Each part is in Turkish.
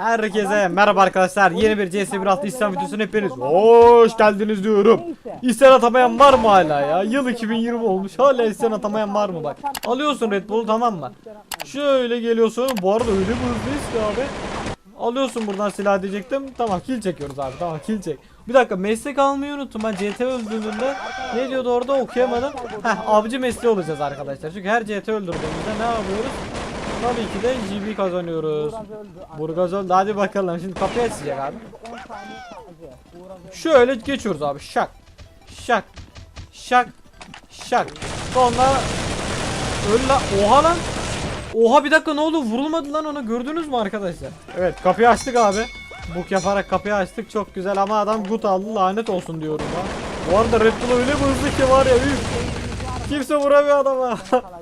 Herkese merhaba arkadaşlar. Yeni bir CS 1.6 İslam videosuna hepiniz hoş geldiniz diyorum. İsyan atamayan var mı hala ya? Yıl 2020 olmuş. Hala isyan atamayan var mı bak. Alıyorsun Red Bull'u tamam mı? Şöyle geliyorsun. Bu arada öyle bir hızlıyız ki abi. Alıyorsun buradan silah diyecektim. Tamam kill çekiyoruz abi. Tamam kill çek. Bir dakika meslek almayı unuttum. Ben CT öldürdüğümde ne diyordu orada okuyamadım. Heh avcı mesleği olacağız arkadaşlar. Çünkü her CT öldürdüğümüzde ne yapıyoruz? Tabii ki de GB kazanıyoruz. Burgaz öldü. Hadi bakalım. Şimdi kapıyı açacak abi. 10 saniye sadece. Uğraz Şöyle geçiyoruz abi. Şak. Şak. Şak. Şak. Sonra öyle la- Oha lan. Oha bir dakika ne oldu? Vurulmadı lan ona. Gördünüz mü arkadaşlar? Evet kapıyı açtık abi. Buk yaparak kapıyı açtık. Çok güzel ama adam gut aldı. Lanet olsun diyorum ha. Bu arada Red Bull öyle bir hızlı ki var ya. üf. Kimse vuramıyor adama.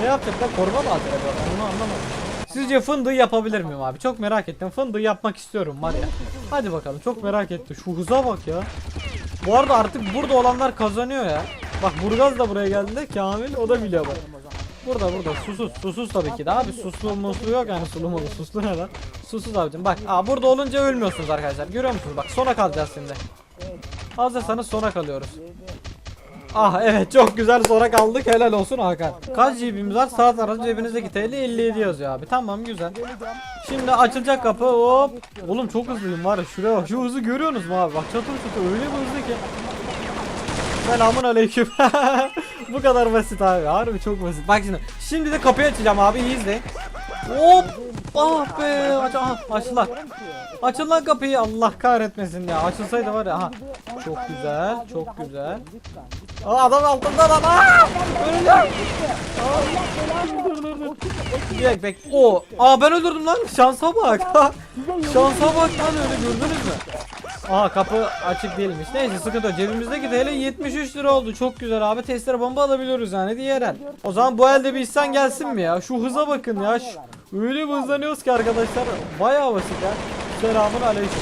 ne yapacaklar? Koruma mı atacak onu anlamadım. Sizce fındığı yapabilir miyim abi? Çok merak ettim. Fındığı yapmak istiyorum var ya. Hadi bakalım. Çok merak ettim. Şu hıza bak ya. Bu arada artık burada olanlar kazanıyor ya. Bak Burgaz da buraya geldi. Kamil o da biliyor bak. Burada burada susuz susuz tabii ki de abi suslu muslu yok yani sulu mulu suslu ne lan susuz abicim bak aa burada olunca ölmüyorsunuz arkadaşlar görüyor musunuz bak sona kalacağız şimdi hazırsanız sona kalıyoruz Ah evet çok güzel sona kaldık helal olsun Hakan Kaç GB'miz var sağ tarafı cebinizdeki TL 57 yazıyor abi tamam güzel Şimdi açılacak kapı hop Oğlum çok hızlıyım var ya şuraya bak şu hızı görüyorsunuz mu abi bak çatır çatır öyle bir hızlı ki Selamun aleyküm. Bu kadar basit abi. Harbi çok basit. Bak şimdi. Şimdi de kapıyı açacağım abi. iyi izleyin. Hop. Ah be. Aç, aha, açtılar. Açın lan kapıyı. Allah kahretmesin ya. Açılsaydı var ya. Aha. Çok güzel. Çok güzel. Aa, adam altında lan. Aa! Bek bek. O. Aa ben öldürdüm lan. Şansa bak. Şansa bak lan öyle gördünüz mü? Aa kapı açık değilmiş. Neyse sıkıntı yok. Cebimizdeki TL 73 lira oldu. Çok güzel abi. Testere bomba alabiliyoruz yani diğer el. O zaman bu elde bir isyan gelsin mi ya? Şu hıza bakın ya. Şu, öyle bir hızlanıyoruz ki arkadaşlar. Bayağı basit ya. Selamun aleyküm.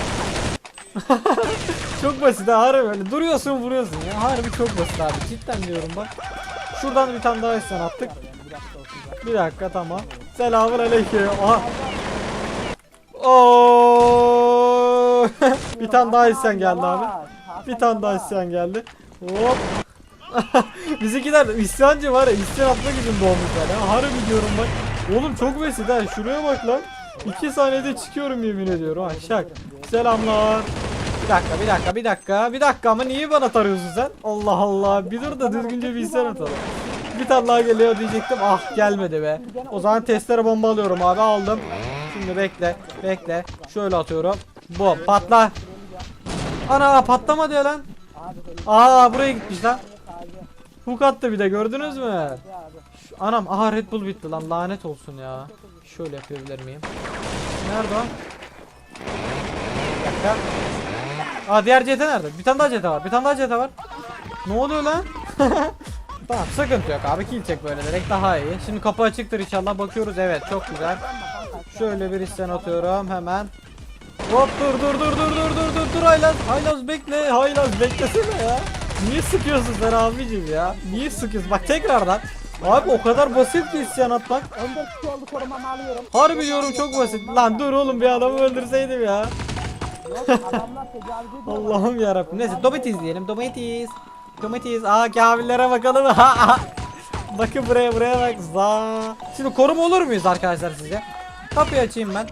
çok basit ha harbi böyle. Duruyorsun vuruyorsun ya. Harbi çok basit abi. Cidden diyorum bak. Şuradan bir tane daha isyan attık. Bir dakika tamam. Selamun aleyküm. Aha. Oo! bir tane daha isyan geldi abi. Bir tane daha isyan geldi. Hop. Bizimkiler isyancı var ya isyan atmak için doğmuşlar ya. Harbi diyorum bak. Oğlum çok basit ha. Şuraya bak lan. 2 saniyede çıkıyorum yemin ediyorum. Ha şak. Selamlar. Bir dakika bir dakika bir dakika bir dakika ama niye bana tarıyorsun sen? Allah Allah bir dur da düzgünce bir isyan atalım. Bir tane daha geliyor diyecektim. Ah gelmedi be. O zaman testere bomba alıyorum abi aldım. Şimdi bekle bekle. Şöyle atıyorum. Bu patla. Ana patlamadı ya lan. Aa buraya gitmiş lan. Hook attı bir de gördünüz mü? Anam aha Red Bull bitti lan lanet olsun ya. Şöyle yapabilir miyim? Nerede o? Dakika. Aa diğer CT nerede? Bir tane daha CT var. Bir tane daha CT var. Ne oluyor lan? tamam sıkıntı yok abi kill çek böyle direkt daha iyi. Şimdi kapı açıktır inşallah bakıyoruz evet çok güzel. Şöyle bir isyan atıyorum hemen. Hop dur dur dur dur dur dur dur dur Haylaz Haylaz bekle Haylaz beklesene ya. Niye sıkıyorsun sen abicim ya? Niye sıkıyorsun? Bak tekrardan. Abi o kadar basit ki isyan atmak. 14 kişi oldu korumamı alıyorum. Harbi diyorum çok basit. Lan dur oğlum bir adamı öldürseydim ya. Yok adamlar tecavüz ediyor. Allah'ım yarabbim. Neyse domates diyelim. Domates. Domates. Aa kamillere bakalım. Bakın buraya buraya bak. Za. Şimdi koruma olur muyuz arkadaşlar size? Kapıyı açayım ben.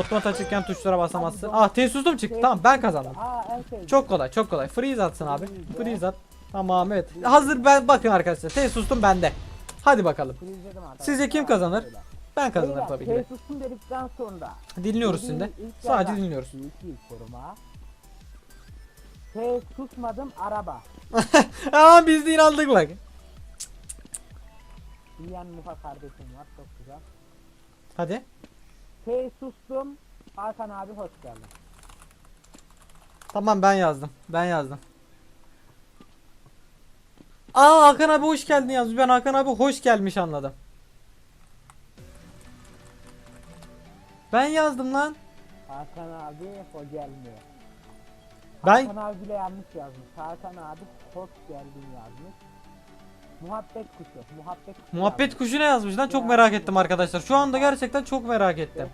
Otomat açırken tuşlara basamazsın. Ah tesusum çıktı. Tamam ben kazandım. Aa en sevdiğim. Çok kolay çok kolay. Freeze atsın abi. Freeze at. Tamam evet. Hazır ben bakın arkadaşlar. Tesusum bende. Hadi bakalım. Sizce kim kazanır? Ben kazanırım tabii ki de. Tesus'un dedikten sonra. Dinliyoruz şimdi. Sadece dinliyoruz. T susmadım araba. Aa biz de inandık bak. Diyen Mufa kardeşim var çok güzel. Hadi. T sustum. Hakan abi hoş geldin. Tamam ben yazdım. Ben yazdım. Aa Hakan abi hoş geldin yazmış. Ben Hakan abi hoş gelmiş anladım. Ben yazdım lan. Hakan abi hoş gelmiyor. Ben Hakan abi bile yanlış yazmış. Hakan abi hoş geldin yazmış. Muhabbet kuşu. Muhabbet kuşu. Muhabbet kuşu ne yazmış lan? Çok merak ettim arkadaşlar. Şu anda gerçekten çok merak ettim.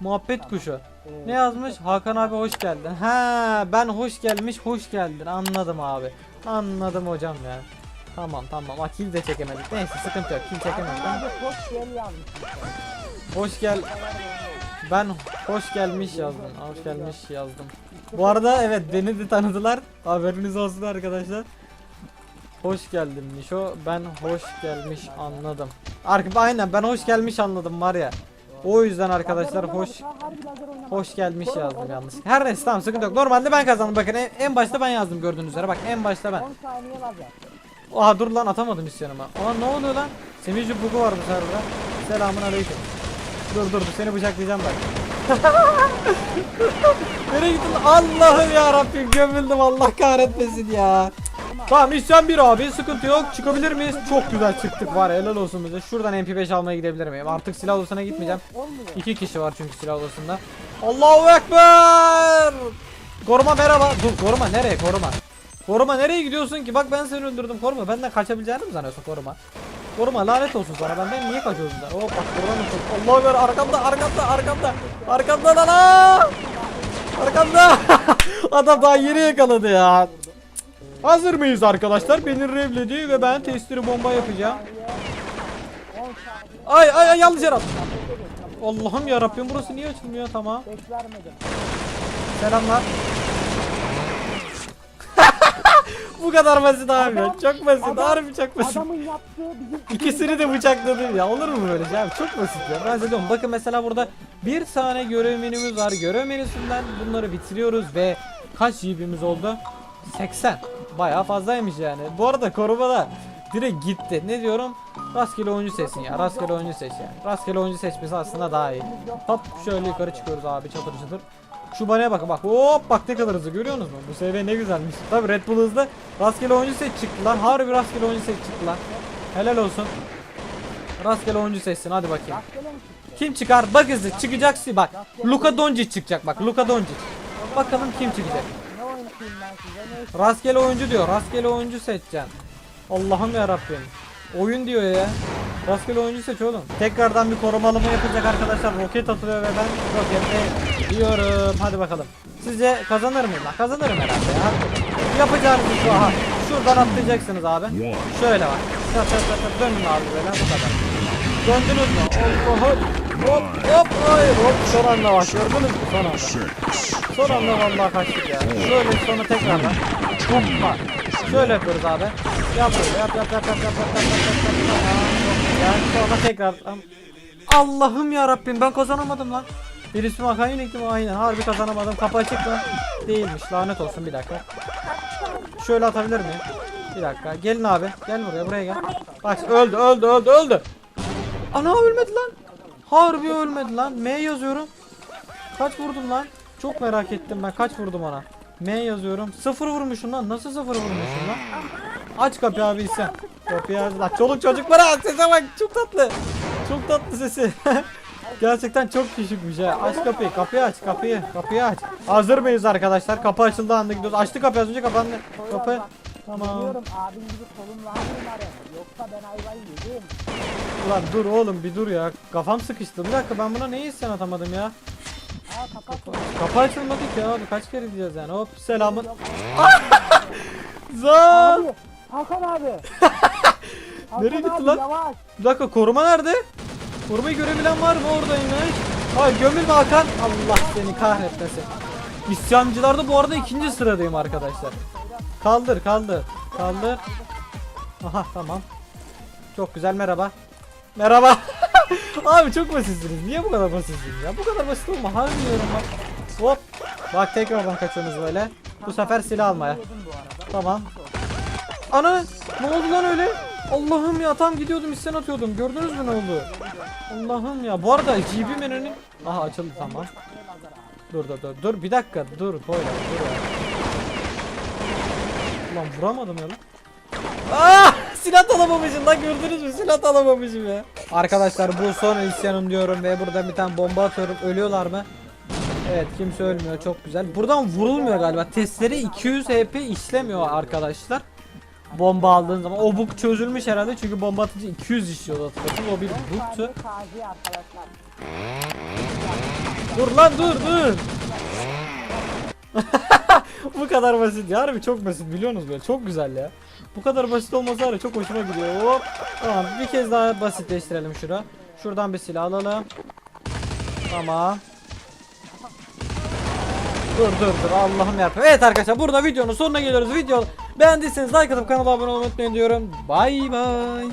Muhabbet kuşu. Ee, Ne yazmış? Hakan abi hoş geldin. Ha, ben hoş gelmiş, hoş geldin. Anladım abi. Anladım hocam ya. Tamam tamam. Bak kill de çekemedik. Neyse sıkıntı yok. Ama abi hoş gel yazmışsın sen. Hoş gel. Ben hoş gelmiş yazdım. Hoş gelmiş yazdım. Bu arada evet beni de tanıdılar. Haberiniz olsun arkadaşlar. Hoş geldin Mişo. Ben hoş gelmiş anladım. Arka aynen ben hoş gelmiş anladım var ya. O yüzden arkadaşlar hoş hoş gelmiş yazdım yanlış. Her neyse tamam sıkıntı yok. Normalde ben kazandım bakın en, en başta ben yazdım gördüğünüz üzere. Bak en başta ben. 10 saniye dur lan atamadım isyanıma. Ulan ne oluyor lan? Semihci bugu var bu serverda. Selamun aleyküm. Dur dur dur seni bıçaklayacağım bak. Nereye gittin? Allah'ım ya Rabbim gömüldüm Allah kahretmesin ya. Tamam isyan bir abi sıkıntı yok çıkabilir miyiz? Çok güzel çıktık var helal olsun bize. Şuradan MP5 almaya gidebilir miyim? Artık silah odasına gitmeyeceğim. İki kişi var çünkü silah odasında. Allahu Ekber! Koruma merhaba. Dur koruma nereye koruma? Koruma nereye gidiyorsun ki? Bak ben seni öldürdüm koruma. Benden kaçabileceğini mi sanıyorsun koruma? Koruma lanet olsun sana benden niye kaçıyorsun sen? Hop bak buradan mısın? Allahu Ekber arkamda arkamda arkamda. Arkamda lan aa! Arkamda. Adam daha yeni yakaladı ya. Hazır mıyız arkadaşlar? Beni revledi ve ben testleri bomba yapacağım. 10 saniye. Ay ay ay yanlış yer attım. Allah'ım ya Rabbim burası niye açılmıyor tamam. Beş vermedim. Selamlar. Bu kadar basit abi. Adam- çok basit. adam- Harbi çok basit. Adamın yaptığı bizim İkisini de bıçakladım ya. Olur mu böyle şey abi? Çok basit ya. Ben size diyorum. Bakın mesela burada bir tane görev menümüz var. Görev menüsünden bunları bitiriyoruz ve kaç GB'miz oldu? 80. Bayağı fazlaymış yani. Bu arada korumada direkt gitti. Ne diyorum? Rastgele oyuncu seçsin ya. Rastgele oyuncu seç yani. Rastgele oyuncu seçmesi aslında daha iyi. Hop şöyle yukarı çıkıyoruz abi çatır çatır. Şu banaya bakın bak hop bak ne kadar hızlı görüyorsunuz mu? Bu seviye ne güzelmiş. Tabi Red Bull hızlı. Rastgele oyuncu seç çıktı lan. Harbi rastgele oyuncu seç çıktı lan. Helal olsun. Rastgele oyuncu seçsin hadi bakayım. Kim çıkar? Bak hızlı çıkacaksın bak. Luka Doncic çıkacak bak. Luka Doncic. Bakalım kim çıkacak. Rastgele oyuncu diyor. Rastgele oyuncu seçeceksin. Allah'ım ya Rabbim. Oyun diyor ya. Rastgele oyuncu seç oğlum. Tekrardan bir korumalama yapacak arkadaşlar. Roket atılıyor ve ben rokette diyorum. Hadi bakalım. Sizce kazanır mıyım? lan? Kazanırım herhalde ya. Yapacağınız şu aha. Şuradan atlayacaksınız abi. Şöyle bak. Çat çat çat çat. Dönün abi böyle bu kadar. Döndünüz mü? Hop hop hop hop hayır hop son anda gördünüz mü son anda. Son anda vallahi kaçtık ya. Şöyle sonra tekrardan. Hoppa. Şöyle yapıyoruz abi. Yap böyle yap yap yap yap yap yap yap yap yap yap. Yani sonra tekrar. Allah'ım ya Rabbim ben kazanamadım lan. Bir ismi Hakan Yönektim aynen harbi kazanamadım. Kapı açık mı? Değilmiş lanet olsun bir dakika. Şöyle atabilir miyim? Bir dakika gelin abi gel buraya buraya gel. Bak öldü öldü öldü öldü. Ana ölmedi lan. Harbi ölmedi lan. M yazıyorum. Kaç vurdum lan? Çok merak ettim ben. Kaç vurdum ona? M yazıyorum. Sıfır vurmuşum lan. Nasıl sıfır vurmuşum lan? Aç kapıyı abi isyan. Kapıyı aç. Lan çoluk çocuk var ha. Sese bak. Çok tatlı. Çok tatlı sesi. Gerçekten çok küçükmüş ha. Aç kapıyı. Kapıyı aç. Kapıyı. Kapıyı aç. Hazır mıyız arkadaşlar? Kapı açıldı anda gidiyoruz. Açtı kapıyı az önce kapandı. Kapı. Tamam. Biliyorum abim gibi. Yoksa ben ayvayı yedim. Ulan dur oğlum bir dur ya. Kafam sıkıştı. Bir dakika ben buna neyi isyan atamadım ya? Aa kapat. Kapı açılmadı ki abi. Kaç kere diyeceğiz yani. Hop selamın. Zan. Hakan abi. Hakan Nereye gitti abi, lan? Yavaş. Bir dakika koruma nerede? Korumayı görebilen var mı oradaymış? Hayır gömülme Hakan. Allah seni kahretmesin. İsyancılarda bu arada ikinci sıradayım arkadaşlar. Kaldır kaldır. Kaldır. Aha tamam. Çok güzel merhaba. Merhaba. Abi çok basitsiniz. Niye bu kadar basitsiniz ya? Bu kadar basit olma. Harbi diyorum bak. Hop. Bak tekrardan kaçıyorsunuz böyle. Bu sefer silah almaya. Tamam. Ana ne oldu lan öyle? Allah'ım ya tam gidiyordum isyan atıyordum. Gördünüz mü ne oldu? Allah'ım ya. Bu arada GB menünün Aha açıldı tamam. Dur dur dur dur bir dakika dur böyle dur ya. Ulan vuramadım ya lan. Ah silah alamamışım lan gördünüz mü silah alamamışım ya. Arkadaşlar bu son isyanım diyorum ve burada bir tane bomba atıyorum. Ölüyorlar mı? Evet kimse ölmüyor çok güzel. Buradan vurulmuyor galiba. Testleri 200 HP işlemiyor arkadaşlar. Bomba aldığın zaman o bug çözülmüş herhalde çünkü bomba atıcı 200 işliyordu hatırlıyorsunuz o bir bug'tu. Dur lan dur dur. Bu kadar basit ya harbi çok basit biliyorsunuz böyle çok güzel ya. Bu kadar basit olması ya çok hoşuma gidiyor. Hop. Tamam bir kez daha basitleştirelim şura. Şuradan bir silah alalım. Tamam. Dur dur dur Allah'ım yarabbim. Evet arkadaşlar burada videonun sonuna geliyoruz. Video beğendiyseniz like atıp kanala abone olmayı unutmayın diyorum. Bay bay.